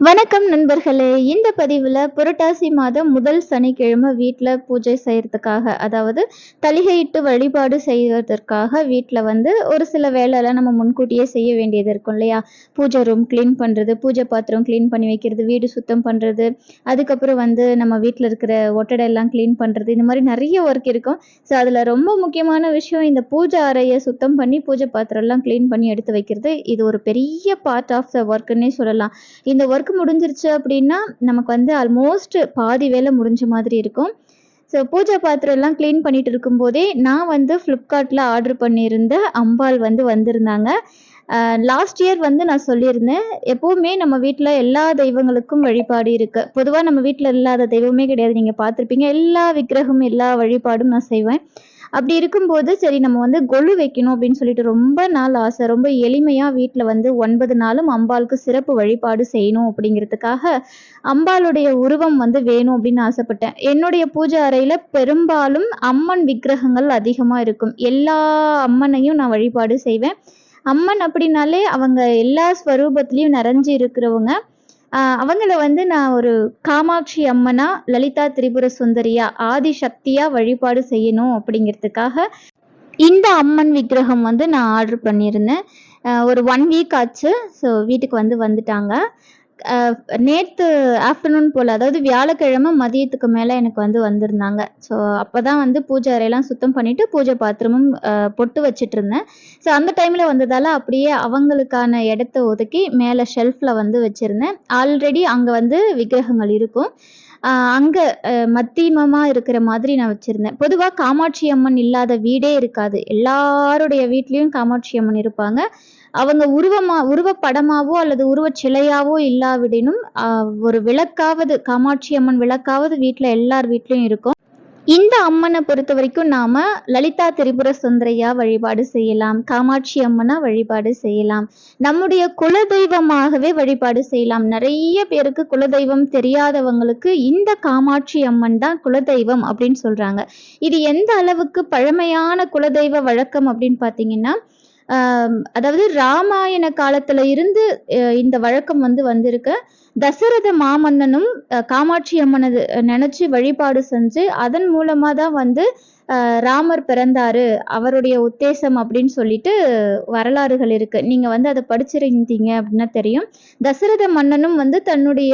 வணக்கம் நண்பர்களே. இந்த பதிவில் புரட்டாசி மாதம் முதல் சனிக்கிழமை வீட்டில் பூஜை செய்கிறதுக்காக அதாவது தலிகையிட்டு வழிபாடு செய்வதற்காக வீட்டில் வந்து ஒரு சில வேலைலாம் நம்ம முன்கூட்டியே செய்ய வேண்டியது இருக்கும் இல்லையா? பூஜை ரூம் க்ளீன் பண்ணுறது பூஜை பாத்திரம் க்ளீன் பண்ணி வைக்கிறது வீடு சுத்தம் பண்ணுறது அதுக்கப்புறம் வந்து நம்ம வீட்டில் இருக்கிற ஒட்டடையெல்லாம் க்ளீன் பண்ணுறது இந்த மாதிரி நிறைய ஒர்க் இருக்கும். ஸோ அதில் ரொம்ப முக்கியமான விஷயம் இந்த பூஜை அறையை சுத்தம் பண்ணி பூஜை பாத்திரம் எல்லாம் க்ளீன் பண்ணி எடுத்து வைக்கிறது. இது ஒரு பெரிய பார்ட் ஆஃப் த ஒர்க்குன்னே சொல்லலாம். இந்த ஒர்க் ஒர்க் முடிஞ்சிருச்சு அப்படின்னா நமக்கு வந்து ஆல்மோஸ்ட் பாதி வேலை முடிஞ்ச மாதிரி இருக்கும். ஸோ பூஜை பாத்திரம் எல்லாம் க்ளீன் பண்ணிட்டு இருக்கும்போதே நான் வந்து ஃப்ளிப்கார்ட்டில் ஆர்டர் பண்ணியிருந்த அம்பாள் வந்து வந்திருந்தாங்க. லாஸ்ட் இயர் வந்து நான் சொல்லியிருந்தேன் எப்போவுமே நம்ம வீட்டில் எல்லா தெய்வங்களுக்கும் வழிபாடு இருக்குது பொதுவாக நம்ம வீட்டில் இல்லாத தெய்வமே கிடையாது. நீங்கள் பார்த்துருப்பீங்க எல்லா விக்கிரகம் எல்லா வழிபாடும் நான் செய்வேன். அப்படி இருக்கும்போது சரி நம்ம வந்து கொலு வைக்கணும் அப்படின்னு சொல்லிட்டு ரொம்ப நாள் ஆசை ரொம்ப எளிமையாக வீட்டில் வந்து ஒன்பது நாளும் அம்பாளுக்கு சிறப்பு வழிபாடு செய்யணும் அப்படிங்கிறதுக்காக அம்பாளுடைய உருவம் வந்து வேணும் அப்படின்னு ஆசைப்பட்டேன். என்னுடைய பூஜை அறையில் பெரும்பாலும் அம்மன் விக்கிரகங்கள் அதிகமாக இருக்கும். எல்லா அம்மனையும் நான் வழிபாடு செய்வேன். அம்மன் அப்படின்னாலே அவங்க எல்லா ஸ்வரூபத்துலேயும் நிறைஞ்சு இருக்கிறவங்க. அவங்கள வந்து நான் ஒரு காமாட்சி அம்மனா லலிதா திரிபுர சுந்தரியா ஆதி சக்தியா வழிபாடு செய்யணும் அப்படிங்கிறதுக்காக இந்த அம்மன் விக்கிரகம் வந்து நான் ஆர்டர் பண்ணியிருந்தேன். ஒரு ஒன் வீக் ஆச்சு. ஸோ வீட்டுக்கு வந்து வந்துட்டாங்க. நேற்று ஆஃப்டர்நூன் போல் அதாவது வியாழக்கிழமை மதியத்துக்கு மேலே எனக்கு வந்து வந்திருந்தாங்க. ஸோ அப்போ தான் வந்து பூஜை அறையெல்லாம் சுத்தம் பண்ணிவிட்டு பூஜை பாத்திரமும் பொட்டு வச்சுட்டு இருந்தேன் ஸோ அந்த டைமில் வந்ததால் அப்படியே அவங்களுக்கான இடத்த ஒதுக்கி மேலே ஷெல்ஃபில் வந்து வச்சுருந்தேன். ஆல்ரெடி அங்கே வந்து விக்கிரகங்கள் இருக்கும். அங்கே மத்தியமமாக இருக்கிற மாதிரி நான் வச்சுருந்தேன். பொதுவாக காமாட்சி அம்மன் இல்லாத வீடே இருக்காது. எல்லாருடைய வீட்லேயும் காமாட்சி அம்மன் இருப்பாங்க. அவங்க உருவமா உருவப்படமாவோ அல்லது உருவச் சிலையாவோ இல்லாவிடினும் ஒரு விளக்காவது காமாட்சி அம்மன் விளக்காவது வீட்டில் எல்லார் வீட்லேயும் இருக்கும். இந்த அம்மனை பொறுத்த வரைக்கும் நாம லலிதா திரிபுர சுந்தரையா வழிபாடு செய்யலாம். காமாட்சி அம்மனா வழிபாடு செய்யலாம். நம்முடைய குலதெய்வமாகவே வழிபாடு செய்யலாம். நிறைய பேருக்கு குலதெய்வம் தெரியாதவங்களுக்கு இந்த காமாட்சி அம்மன் தான் குலதெய்வம் அப்படின்னு சொல்றாங்க. இது எந்த அளவுக்கு பழமையான குலதெய்வ வழக்கம் அப்படின்னு பார்த்தீங்கன்னா அதாவது ராமாயண காலத்துல இருந்து இந்த வழக்கம் வந்து வந்திருக்கு. தசரத மாமன்னனும் காமாட்சி அம்மனை நினைச்சு வழிபாடு செஞ்சு அதன் மூலமா தான் வந்து ராமர் பிறந்தாரு. அவருடைய உத்தேசம் அப்படின்னு சொல்லிட்டு வரலாறுகள் இருக்கு. நீங்க வந்து அதை படிச்சிருந்தீங்க அப்படின்னா தெரியும். தசரத மன்னனும் வந்து தன்னுடைய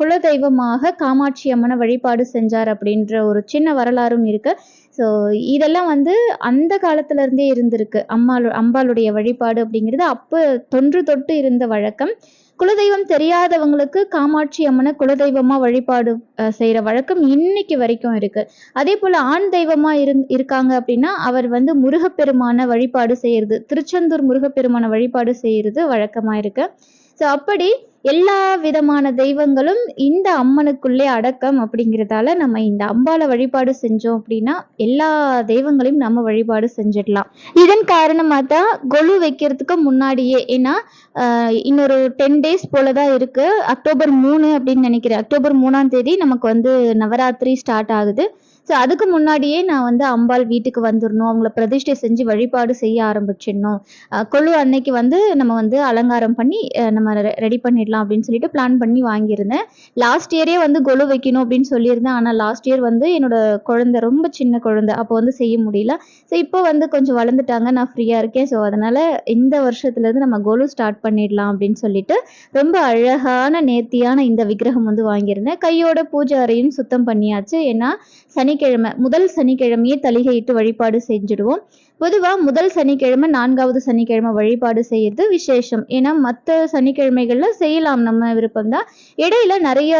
குலதெய்வமாக காமாட்சி அம்மனை வழிபாடு செஞ்சார் அப்படின்ற ஒரு சின்ன வரலாறும் இருக்கு. ஸோ இதெல்லாம் வந்து அந்த காலத்துலேருந்தே இருந்திருக்கு. அம்மாள் அம்பாளுடைய வழிபாடு அப்படிங்கிறது. அப்போ தொன்று தொட்டு இருந்த வழக்கம். குலதெய்வம் தெரியாதவங்களுக்கு காமாட்சி அம்மனை குலதெய்வமாக வழிபாடு செய்கிற வழக்கம் இன்னைக்கு வரைக்கும் இருக்குது அதே போல் ஆண் தெய்வமாக இரு இருக்காங்க அப்படின்னா அவர் வந்து முருகப்பெருமான வழிபாடு செய்கிறது திருச்செந்தூர் முருகப்பெருமான வழிபாடு செய்கிறது வழக்கமாக இருக்குது ஸோ அப்படி எல்லா விதமான தெய்வங்களும் இந்த அம்மனுக்குள்ளே அடக்கம் அப்படிங்கிறதால நம்ம இந்த அம்பால வழிபாடு செஞ்சோம் அப்படின்னா எல்லா தெய்வங்களையும் நம்ம வழிபாடு செஞ்சிடலாம். இதன் காரணமாக தான் கொலு வைக்கிறதுக்கு முன்னாடியே ஏன்னா இன்னொரு டென் டேஸ் போல தான் இருக்கு. அக்டோபர் மூணு அப்படின்னு நினைக்கிறேன். அக்டோபர் மூணாம் தேதி நமக்கு வந்து நவராத்திரி ஸ்டார்ட் ஆகுது. ஸோ அதுக்கு முன்னாடியே நான் வந்து அம்பாள் வீட்டுக்கு வந்துடணும் அவங்கள பிரதிஷ்டை செஞ்சு வழிபாடு செய்ய ஆரம்பிச்சிடணும். கொழு அன்னைக்கு வந்து நம்ம வந்து அலங்காரம் பண்ணி நம்ம ரெடி பண்ணிடலாம் அப்படின்னு சொல்லிட்டு பிளான் பண்ணி வாங்கியிருந்தேன். லாஸ்ட் இயரே வந்து கொலு வைக்கணும் அப்படின்னு சொல்லியிருந்தேன். ஆனால் லாஸ்ட் இயர் வந்து என்னோட குழந்தை ரொம்ப சின்ன குழந்தை. அப்போ வந்து செய்ய முடியல. ஸோ இப்போ வந்து கொஞ்சம் வளர்ந்துட்டாங்க. நான் ஃப்ரீயாக இருக்கேன். ஸோ அதனால் இந்த வருஷத்துலேருந்து நம்ம கொலு ஸ்டார்ட் பண்ணிடலாம் அப்படின்னு சொல்லிட்டு ரொம்ப அழகான நேர்த்தியான இந்த விக்கிரகம் வந்து வாங்கியிருந்தேன். கையோட பூஜை அறையும் சுத்தம் பண்ணியாச்சு. ஏன்னா சனி சனிக்கிழமை முதல் சனிக்கிழமையே தலிகையிட்டு வழிபாடு செஞ்சுடுவோம். பொதுவாக முதல் சனிக்கிழமை நான்காவது சனிக்கிழமை வழிபாடு செய்யறது விசேஷம். ஏன்னா மற்ற சனிக்கிழமைகள்ல செய்யலாம் நம்ம விருப்பம் தான் இடையில நிறைய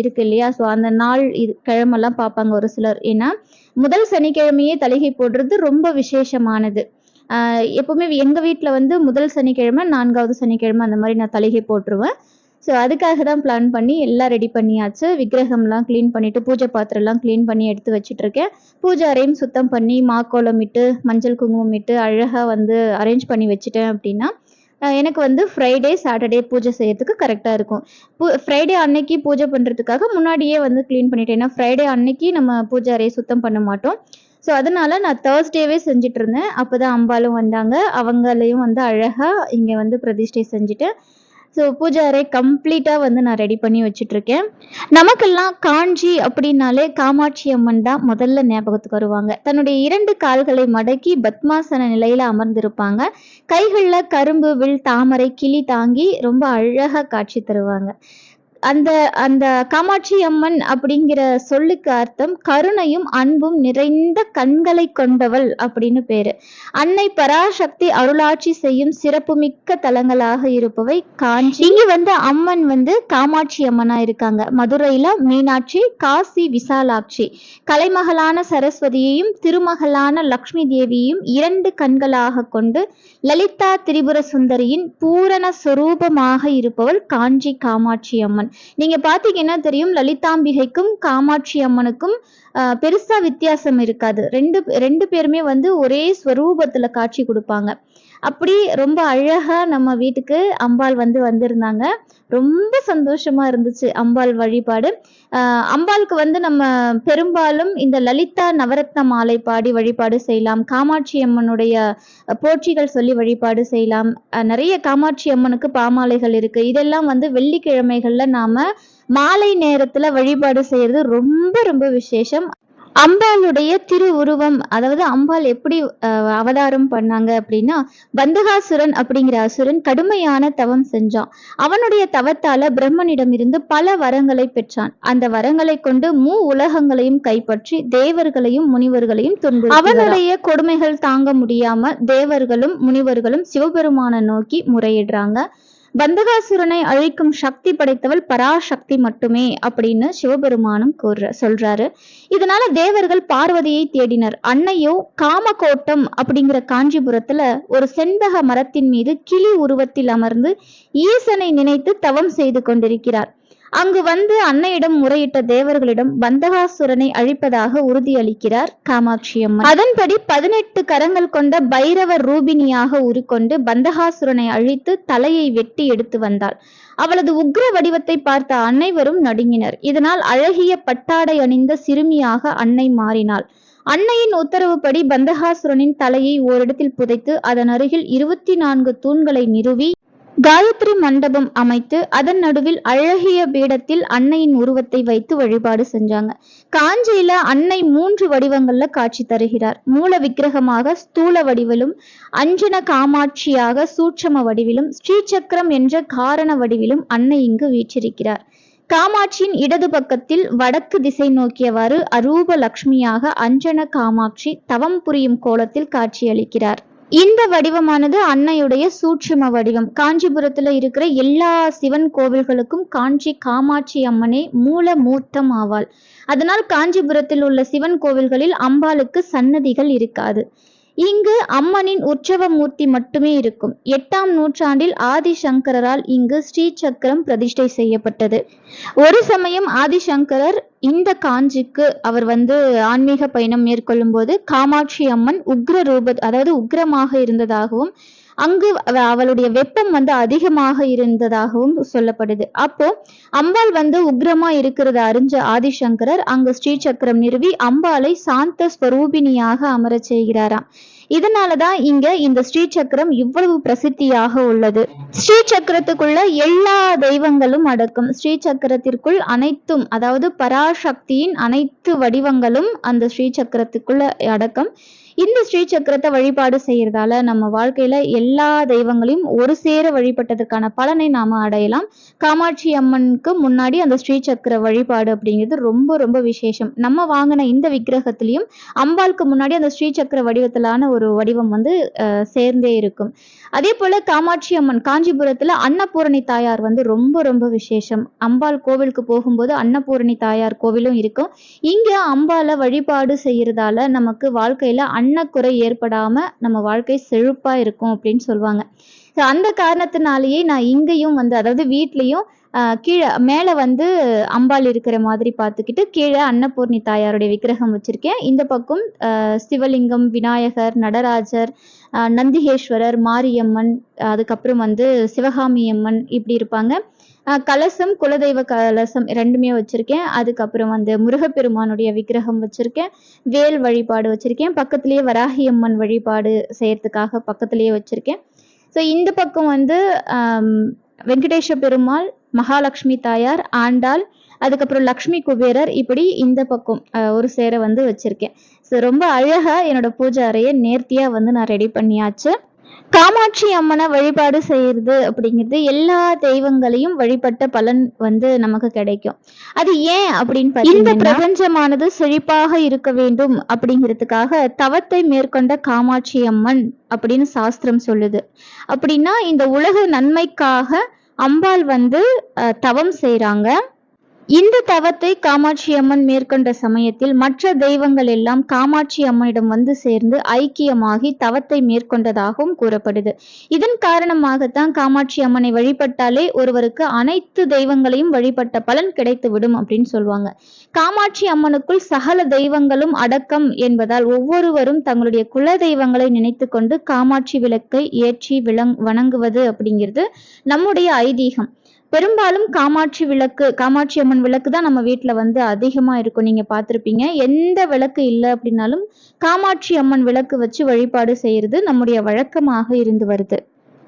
இருக்கு இல்லையா? ஸோ அந்த நாள் இது கிழமெல்லாம் பார்ப்பாங்க ஒரு சிலர். ஏன்னா முதல் சனிக்கிழமையே தலிகை போடுறது ரொம்ப விசேஷமானது. எப்பவுமே எங்க வீட்டில் வந்து முதல் சனிக்கிழமை நான்காவது சனிக்கிழமை அந்த மாதிரி நான் தலிகை போட்டுருவேன். ஸோ அதுக்காக தான் பிளான் பண்ணி எல்லாம் ரெடி பண்ணியாச்சு. விக்கிரகம்லாம் க்ளீன் பண்ணிவிட்டு பூஜை பாத்திரம்லாம் க்ளீன் பண்ணி எடுத்து வச்சுட்ருக்கேன் பூஜை அறையும் சுத்தம் பண்ணி மாக்கோலம் இட்டு மஞ்சள் குங்குமம் இட்டு அழகாக வந்து அரேஞ்ச் பண்ணி வச்சுட்டேன் அப்படின்னா எனக்கு வந்து ஃப்ரைடே சாட்டர்டே பூஜை செய்யறதுக்கு கரெக்டாக இருக்கும். பூ ஃப்ரைடே அன்னைக்கு பூஜை பண்ணுறதுக்காக முன்னாடியே வந்து க்ளீன் பண்ணிட்டேன். ஏன்னா ஃப்ரைடே அன்னைக்கு நம்ம பூஜை அறையை சுத்தம் பண்ண மாட்டோம். ஸோ அதனால நான் தேர்ஸ்டேவே செஞ்சுட்டு இருந்தேன் அப்போ தான் அம்பாலும் வந்தாங்க. அவங்களையும் வந்து அழகாக இங்கே வந்து பிரதிஷ்டை செஞ்சுட்டு ஸோ பூஜை அறை கம்ப்ளீட்டாக வந்து நான் ரெடி பண்ணி வச்சுட்ருக்கேன் நமக்கெல்லாம் காஞ்சி அப்படின்னாலே காமாட்சி அம்மன் தான் முதல்ல ஞாபகத்துக்கு வருவாங்க. தன்னுடைய இரண்டு கால்களை மடக்கி பத்மாசன நிலையில் அமர்ந்திருப்பாங்க. கைகளில் கரும்பு வில் தாமரை கிளி தாங்கி ரொம்ப அழகாக காட்சி தருவாங்க. அந்த அந்த காமாட்சி அம்மன் அப்படிங்கிற சொல்லுக்கு அர்த்தம் கருணையும் அன்பும் நிறைந்த கண்களை கொண்டவள் அப்படின்னு பேரு. அன்னை பராசக்தி அருளாட்சி செய்யும் சிறப்புமிக்க தலங்களாக இருப்பவை காஞ்சி. இங்க வந்து அம்மன் வந்து காமாட்சி அம்மனா இருக்காங்க. மதுரையில மீனாட்சி காசி விசாலாட்சி. கலைமகளான சரஸ்வதியையும் திருமகளான லக்ஷ்மி தேவியையும் இரண்டு கண்களாக கொண்டு லலிதா திரிபுர சுந்தரியின் பூரண சுரூபமாக இருப்பவள் காஞ்சி காமாட்சி அம்மன் நீங்க பாத்தீங்கன்னா தெரியும் லலிதாம்பிகைக்கும் காமாட்சி அம்மனுக்கும் பெருசா வித்தியாசம் இருக்காது. ரெண்டு ரெண்டு பேருமே வந்து ஒரே ஸ்வரூபத்துல காட்சி கொடுப்பாங்க. அப்படி ரொம்ப அழகா நம்ம வீட்டுக்கு அம்பாள் வந்து வந்திருந்தாங்க. ரொம்ப சந்தோஷமா இருந்துச்சு அம்பாள் வழிபாடு. அம்பாளுக்கு வந்து நம்ம பெரும்பாலும் இந்த லலிதா நவரத்ன மாலை பாடி வழிபாடு செய்யலாம். காமாட்சி அம்மனுடைய போற்றிகள் சொல்லி வழிபாடு செய்யலாம். நிறைய காமாட்சி அம்மனுக்கு பாமாலைகள் இருக்கு. இதெல்லாம் வந்து வெள்ளிக்கிழமைகள்ல நாம மாலை நேரத்துல வழிபாடு செய்யறது ரொம்ப ரொம்ப விசேஷம். அம்பாளுடைய திரு உருவம் அதாவது அம்பாள் எப்படி அவதாரம் பண்ணாங்க அப்படின்னா பந்தகாசுரன் அப்படிங்கிற அசுரன் கடுமையான தவம் செஞ்சான். அவனுடைய தவத்தால பிரம்மனிடம் இருந்து பல வரங்களை பெற்றான். அந்த வரங்களை கொண்டு மூ உலகங்களையும் கைப்பற்றி தேவர்களையும் முனிவர்களையும் துன்பு அவனுடைய கொடுமைகள் தாங்க முடியாம தேவர்களும் முனிவர்களும் சிவபெருமான நோக்கி முறையிடுறாங்க. பந்தகாசுரனை அழிக்கும் சக்தி படைத்தவள் பராசக்தி மட்டுமே அப்படின்னு சிவபெருமானும் கூற சொல்றாரு. இதனால தேவர்கள் பார்வதியை தேடினர். அன்னையோ காமகோட்டம் அப்படிங்கிற காஞ்சிபுரத்துல ஒரு செண்பக மரத்தின் மீது கிளி உருவத்தில் அமர்ந்து ஈசனை நினைத்து தவம் செய்து கொண்டிருக்கிறார். அங்கு வந்து அன்னையிடம் முறையிட்ட தேவர்களிடம் பந்தகாசுரனை அழிப்பதாக உறுதியளிக்கிறார் காமாட்சி அம்மன். அதன்படி பதினெட்டு கரங்கள் கொண்ட பைரவ ரூபினியாக உருக்கொண்டு பந்தகாசுரனை அழித்து தலையை வெட்டி எடுத்து வந்தாள். அவளது உக்ர வடிவத்தை பார்த்த அனைவரும் நடுங்கினர். இதனால் அழகிய பட்டாடை அணிந்த சிறுமியாக அன்னை மாறினாள். அன்னையின் உத்தரவுப்படி பந்தகாசுரனின் தலையை ஓரிடத்தில் புதைத்து அதன் அருகில் இருபத்தி நான்கு தூண்களை நிறுவி காயத்ரி மண்டபம் அமைத்து அதன் நடுவில் அழகிய பீடத்தில் அன்னையின் உருவத்தை வைத்து வழிபாடு செஞ்சாங்க. காஞ்சியில அன்னை மூன்று வடிவங்கள்ல காட்சி தருகிறார். மூல விக்கிரகமாக ஸ்தூல வடிவிலும் அஞ்சன காமாட்சியாக சூட்சம வடிவிலும் ஸ்ரீசக்கரம் என்ற காரண வடிவிலும் அன்னை இங்கு வீற்றிருக்கிறார். காமாட்சியின் இடது பக்கத்தில் வடக்கு திசை நோக்கியவாறு அரூப லக்ஷ்மியாக அஞ்சன காமாட்சி தவம் புரியும் கோலத்தில் காட்சியளிக்கிறார். இந்த வடிவமானது அன்னையுடைய சூட்சும வடிவம். காஞ்சிபுரத்துல இருக்கிற எல்லா சிவன் கோவில்களுக்கும் காஞ்சி காமாட்சி அம்மனே மூல மூர்த்தம் ஆவாள். அதனால் காஞ்சிபுரத்தில் உள்ள சிவன் கோவில்களில் அம்பாளுக்கு சன்னதிகள் இருக்காது. இங்கு அம்மனின் உற்சவ மூர்த்தி மட்டுமே இருக்கும். எட்டாம் நூற்றாண்டில் ஆதிசங்கரால் இங்கு ஸ்ரீ சக்கரம் பிரதிஷ்டை செய்யப்பட்டது. ஒரு சமயம் ஆதிசங்கரர் இந்த காஞ்சிக்கு அவர் வந்து ஆன்மீக பயணம் மேற்கொள்ளும் போது காமாட்சி அம்மன் உக்ர ரூப அதாவது உக்ரமாக இருந்ததாகவும் அங்கு அவளுடைய வெப்பம் வந்து அதிகமாக இருந்ததாகவும் சொல்லப்படுது. அப்போ அம்பாள் வந்து உக்ரமா இருக்கிறத அறிஞ்ச ஆதிசங்கரர் அங்கு ஸ்ரீசக்கரம் நிறுவி அம்பாளை சாந்த ஸ்வரூபிணியாக அமரச் செய்கிறாராம். இதனாலதான் இங்க இந்த ஸ்ரீ சக்கரம் இவ்வளவு பிரசித்தியாக உள்ளது. ஸ்ரீ சக்கரத்துக்குள்ள எல்லா தெய்வங்களும் அடக்கும். ஸ்ரீ சக்கரத்திற்குள் அனைத்தும் அதாவது பராசக்தியின் அனைத்து வடிவங்களும் அந்த ஸ்ரீ சக்கரத்துக்குள்ள அடக்கம். இந்த ஸ்ரீ சக்கரத்தை வழிபாடு செய்யறதால நம்ம வாழ்க்கையில எல்லா தெய்வங்களையும் ஒரு சேர வழிபட்டதற்கான பலனை நாம அடையலாம். காமாட்சி அம்மனுக்கு முன்னாடி அந்த ஸ்ரீ சக்கர வழிபாடு அப்படிங்கிறது ரொம்ப ரொம்ப விசேஷம். நம்ம வாங்கின இந்த விக்கிரகத்திலையும் அம்பாளுக்கு முன்னாடி அந்த ஸ்ரீ சக்கர வடிவத்திலான ஒரு வடிவம் வந்து சேர்ந்தே இருக்கும். அதே போல காமாட்சி அம்மன் காஞ்சிபுரத்துல அன்னபூரணி தாயார் வந்து ரொம்ப ரொம்ப விசேஷம். அம்பாள் கோவிலுக்கு போகும்போது அன்னபூரணி தாயார் கோவிலும் இருக்கும். இங்க அம்பால வழிபாடு செய்யறதால நமக்கு வாழ்க்கையில வண்ணக்குறை ஏற்படாமல் நம்ம வாழ்க்கை செழுப்பாக இருக்கும் அப்படின்னு சொல்லுவாங்க. அந்த காரணத்தினாலேயே நான் இங்கேயும் வந்து அதாவது வீட்லேயும் கீழே மேலே வந்து அம்பாள் இருக்கிற மாதிரி பார்த்துக்கிட்டு கீழே அன்னபூர்ணி தாயாருடைய விக்கிரகம் வச்சுருக்கேன். இந்த பக்கம் சிவலிங்கம் விநாயகர் நடராஜர் நந்திகேஸ்வரர் மாரியம்மன் அதுக்கப்புறம் வந்து சிவகாமி அம்மன் இப்படி இருப்பாங்க. கலசம் குலதெய்வ கலசம் ரெண்டுமே வச்சுருக்கேன். அதுக்கப்புறம் வந்து முருகப்பெருமானுடைய விக்கிரகம் வச்சுருக்கேன். வேல் வழிபாடு வச்சுருக்கேன். பக்கத்துலேயே வராகி அம்மன் வழிபாடு செய்கிறதுக்காக பக்கத்துலேயே வச்சுருக்கேன். ஸோ இந்த பக்கம் வந்து வெங்கடேஷ பெருமாள் மகாலட்சுமி தாயார் ஆண்டாள் அதுக்கப்புறம் லக்ஷ்மி குபேரர் இப்படி இந்த பக்கம் ஒரு சேரை வந்து வச்சிருக்கேன். ஸோ ரொம்ப அழகாக என்னோட பூஜை அறையை நேர்த்தியாக வந்து நான் ரெடி பண்ணியாச்சு. காமாட்சி அம்மனை வழிபாடு செய்யறது அப்படிங்கிறது எல்லா தெய்வங்களையும் வழிபட்ட பலன் வந்து நமக்கு கிடைக்கும். அது ஏன் அப்படின்னு இந்த பிரபஞ்சமானது செழிப்பாக இருக்க வேண்டும் அப்படிங்கிறதுக்காக தவத்தை மேற்கொண்ட காமாட்சி அம்மன் அப்படின்னு சாஸ்திரம் சொல்லுது. அப்படின்னா இந்த உலக நன்மைக்காக அம்பாள் வந்து தவம் செய்றாங்க. இந்த தவத்தை காமாட்சி அம்மன் மேற்கொண்ட சமயத்தில் மற்ற தெய்வங்கள் எல்லாம் காமாட்சி அம்மனிடம் வந்து சேர்ந்து ஐக்கியமாகி தவத்தை மேற்கொண்டதாகவும் கூறப்படுது. இதன் காரணமாகத்தான் காமாட்சி அம்மனை வழிபட்டாலே ஒருவருக்கு அனைத்து தெய்வங்களையும் வழிபட்ட பலன் கிடைத்துவிடும் அப்படின்னு சொல்லுவாங்க. காமாட்சி அம்மனுக்குள் சகல தெய்வங்களும் அடக்கம் என்பதால் ஒவ்வொருவரும் தங்களுடைய குல தெய்வங்களை நினைத்து கொண்டு காமாட்சி விளக்கை ஏற்றி விளங் வணங்குவது அப்படிங்கிறது நம்முடைய ஐதீகம். பெரும்பாலும் காமாட்சி விளக்கு காமாட்சி அம்மன் விளக்கு தான் நம்ம வீட்டில் வந்து அதிகமாக இருக்கும். நீங்கள் பார்த்துருப்பீங்க. எந்த விளக்கு இல்லை அப்படின்னாலும் காமாட்சி அம்மன் விளக்கு வச்சு வழிபாடு செய்கிறது நம்முடைய வழக்கமாக இருந்து வருது.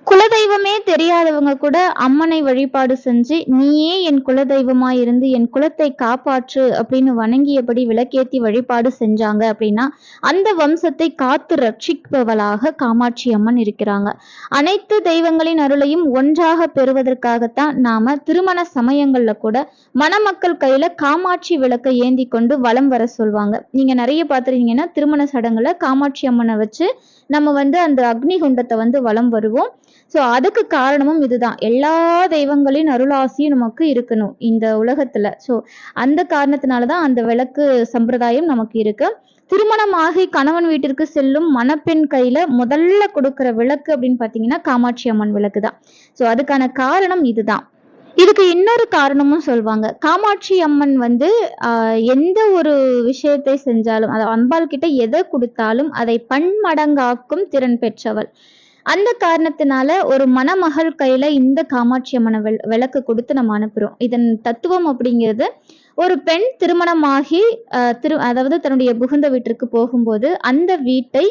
குலதெய்வமே தெரியாதவங்க கூட அம்மனை வழிபாடு செஞ்சு நீயே என் குலதெய்வமாய் இருந்து என் குலத்தை காப்பாற்று அப்படின்னு வணங்கியபடி விளக்கேத்தி வழிபாடு செஞ்சாங்க அப்படின்னா அந்த வம்சத்தை காத்து ரட்சிப்பவளாக காமாட்சி அம்மன் இருக்கிறாங்க. அனைத்து தெய்வங்களின் அருளையும் ஒன்றாக பெறுவதற்காகத்தான் நாம திருமண சமயங்கள்ல கூட மணமக்கள் கையில காமாட்சி விளக்கை ஏந்தி கொண்டு வலம் வர சொல்லுவாங்க நீங்க நிறைய பார்த்துருக்கீங்கன்னா திருமண சடங்குல காமாட்சி அம்மனை வச்சு நம்ம வந்து அந்த அக்னி குண்டத்தை வந்து வலம் வருவோம். ஸோ அதுக்கு காரணமும் இதுதான். எல்லா தெய்வங்களின் அருளாசியும் நமக்கு இருக்கணும் இந்த உலகத்துல. ஸோ அந்த காரணத்தினால தான் அந்த விளக்கு சம்பிரதாயம் நமக்கு இருக்கு. திருமணமாகி கணவன் வீட்டிற்கு செல்லும் மணப்பெண் கையில முதல்ல கொடுக்கிற விளக்கு அப்படின்னு பார்த்தீங்கன்னா காமாட்சி அம்மன் விளக்கு தான் ஸோ அதுக்கான காரணம் இதுதான். இதுக்கு இன்னொரு காரணமும் சொல்லுவாங்க காமாட்சி அம்மன் வந்து ஆஹ், எந்த ஒரு விஷயத்தை செஞ்சாலும் அதை அம்பாள் கிட்ட எதை கொடுத்தாலும் அதை பன்மடங்காக்கும் திறன் பெற்றவள். அந்த காரணத்தினால ஒரு மணமகள் கையில இந்த காமாட்சி அம்மனை வெள்- விளக்கு கொடுத்து நம்ம அனுப்புறோம். இதன் தத்துவம் அப்படிங்கிறது ஒரு பெண் திருமணமாகி திரு அதாவது தன்னுடைய புகுந்த வீட்டிற்கு போகும்போது அந்த வீட்டை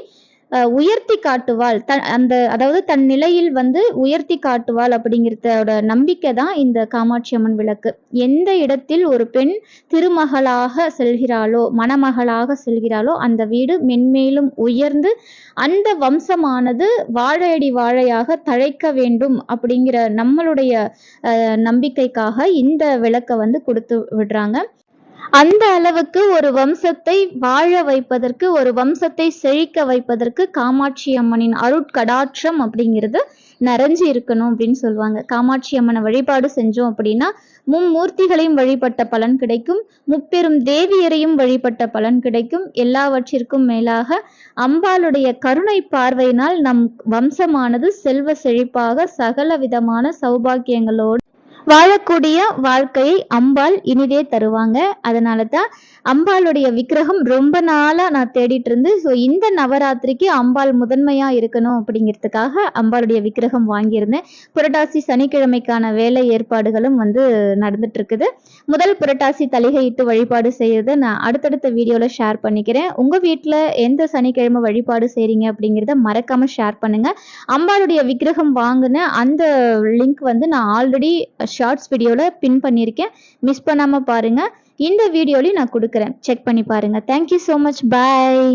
உயர்த்தி காட்டுவாள். த அந்த அதாவது தன் நிலையில் வந்து உயர்த்தி காட்டுவாள் அப்படிங்கிறதோட நம்பிக்கை தான் இந்த காமாட்சி அம்மன் விளக்கு. எந்த இடத்தில் ஒரு பெண் திருமகளாக செல்கிறாளோ மணமகளாக செல்கிறாளோ அந்த வீடு மென்மேலும் உயர்ந்து அந்த வம்சமானது வாழையடி வாழையாக தழைக்க வேண்டும் அப்படிங்கிற நம்மளுடைய நம்பிக்கைக்காக இந்த விளக்கை வந்து கொடுத்து விடுறாங்க. அந்த அளவுக்கு ஒரு வம்சத்தை வாழ வைப்பதற்கு ஒரு வம்சத்தை செழிக்க வைப்பதற்கு காமாட்சி அம்மனின் அருட்கடாட்சம் அப்படிங்கிறது நிறைஞ்சு இருக்கணும் அப்படின்னு சொல்லுவாங்க. காமாட்சி அம்மனை வழிபாடு செஞ்சோம் அப்படின்னா மும்மூர்த்திகளையும் வழிபட்ட பலன் கிடைக்கும். முப்பெரும் தேவியரையும் வழிபட்ட பலன் கிடைக்கும். எல்லாவற்றிற்கும் மேலாக அம்பாளுடைய கருணை பார்வையினால் நம் வம்சமானது செல்வ செழிப்பாக சகல விதமான சௌபாக்கியங்களோடு வாழக்கூடிய வாழ்க்கையை அம்பாள் இனிதே தருவாங்க. அதனால தான் அம்பாளுடைய விக்கிரகம் ரொம்ப நாளா நான் தேடிட்டு இருந்து ஸோ இந்த நவராத்திரிக்கு அம்பாள் முதன்மையா இருக்கணும் அப்படிங்கிறதுக்காக அம்பாளுடைய விக்கிரகம் வாங்கியிருந்தேன். புரட்டாசி சனிக்கிழமைக்கான வேலை ஏற்பாடுகளும் வந்து நடந்துட்டு இருக்குது முதல் புரட்டாசி தலிகையிட்டு வழிபாடு செய்யறதை நான் அடுத்தடுத்த வீடியோல ஷேர் பண்ணிக்கிறேன். உங்க வீட்டில் எந்த சனிக்கிழமை வழிபாடு செய்றீங்க அப்படிங்கிறத மறக்காம ஷேர் பண்ணுங்க. அம்பாளுடைய விக்கிரகம் வாங்கின அந்த லிங்க் வந்து நான் ஆல்ரெடி ஷார்ட்ஸ் வீடியோல பின் பண்ணியிருக்கேன். மிஸ் பண்ணாம பாருங்க. இந்த வீடியோலையும் நான் கொடுக்குறேன். செக் பண்ணி பாருங்க. Thank you so much bye